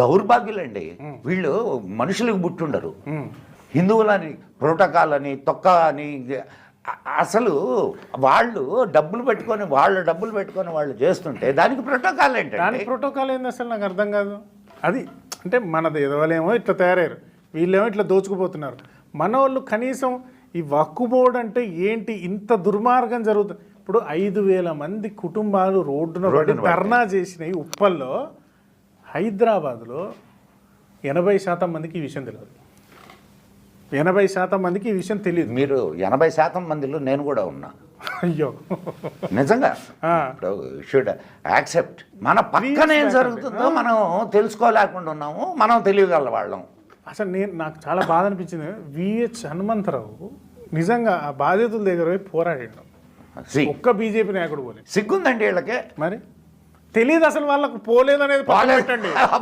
దౌర్భాగ్యులండి. వీళ్ళు మనుషులకు పుట్టుండరు. హిందువులని ప్రోటోకాల్ అని తొక్క అని అసలు వాళ్ళు డబ్బులు పెట్టుకొని వాళ్ళు డబ్బులు పెట్టుకొని వాళ్ళు చేస్తుంటే దానికి ప్రోటోకాల్ దాని ఏంటంటే ప్రోటోకాల్ ఏంది అసలు? నాకు అర్థం కాదు. అది అంటే మనది ఎదవలేమో ఇట్లా తయారయ్యారు. వీళ్ళేమో ఇట్లా దోచుకుపోతున్నారు. మన వాళ్ళు కనీసం ఈ వక్కు బోర్డు అంటే ఏంటి ఇంత దుర్మార్గం జరుగుతుంది ఇప్పుడు ఐదు వేల మంది కుటుంబాలు రోడ్డున. ధర్నా చేసినాయి ఉప్పల్లో. హైదరాబాద్లో ఎనభై శాతం మందికి ఈ విషయం తెలియదు. ఎనభై శాతం మందికి ఈ విషయం తెలియదు. మీరు ఎనభై శాతం మందిలో నేను కూడా ఉన్నా. అయ్యో. నిజంగా. ఇప్పుడు షుడ్ యాక్సెప్ట్ మన పక్కన ఏం జరుగుతుందో మనం తెలుసుకోలేకుండా ఉన్నాము మనం తెలియగల వాళ్ళం. అసలు నేను నాకు చాలా బాధ అనిపించింది. విహెచ్ హనుమంతరావు నిజంగా ఆ బాధితుల దగ్గర పోయి పోరాడాడు. సి. ఒక్క బీజేపీ నాయకుడు పోలేదు సిగ్గుందండి వీళ్ళకి. మరి? తెలియదు అసలు వాళ్ళకు పోలేదు అనేది పక్కన పెట్టండి.